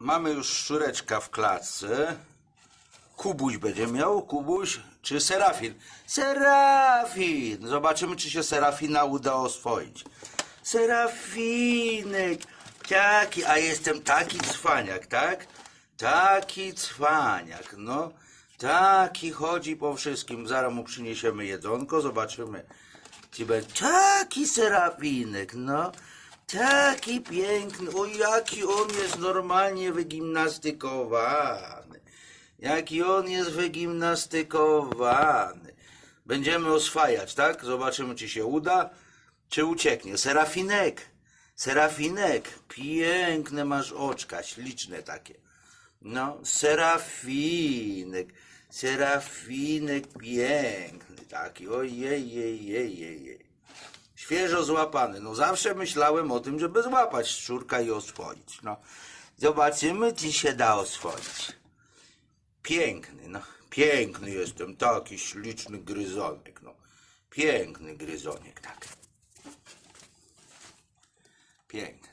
mamy już szczureczka w klatce. Kubuś będzie miał, Kubuś czy Serafin? Serafin! Zobaczymy, czy się Serafina uda oswoić. Serafinek! Taki, a jestem taki cwaniak, tak? Taki cwaniak, no. Taki chodzi po wszystkim. Zaraz mu przyniesiemy jedzonko, zobaczymy. Taki Serafinek, no. Taki piękny. O, jaki on jest normalnie wygimnastykowany. Jaki on jest wygimnastykowany. Będziemy oswajać, tak? Zobaczymy, czy się uda, czy ucieknie. Serafinek, Serafinek, piękne masz oczka, śliczne takie. No, Serafinek, Serafinek piękny taki, ojej, jej, jej, jej, jej. Świeżo złapany. No zawsze myślałem o tym, żeby złapać szczurka i oswoić. No, zobaczymy, czy się da oswoić. Piękny, no. Piękny jestem, taki śliczny gryzonek, no. Piękny gryzonek, tak. Piękny.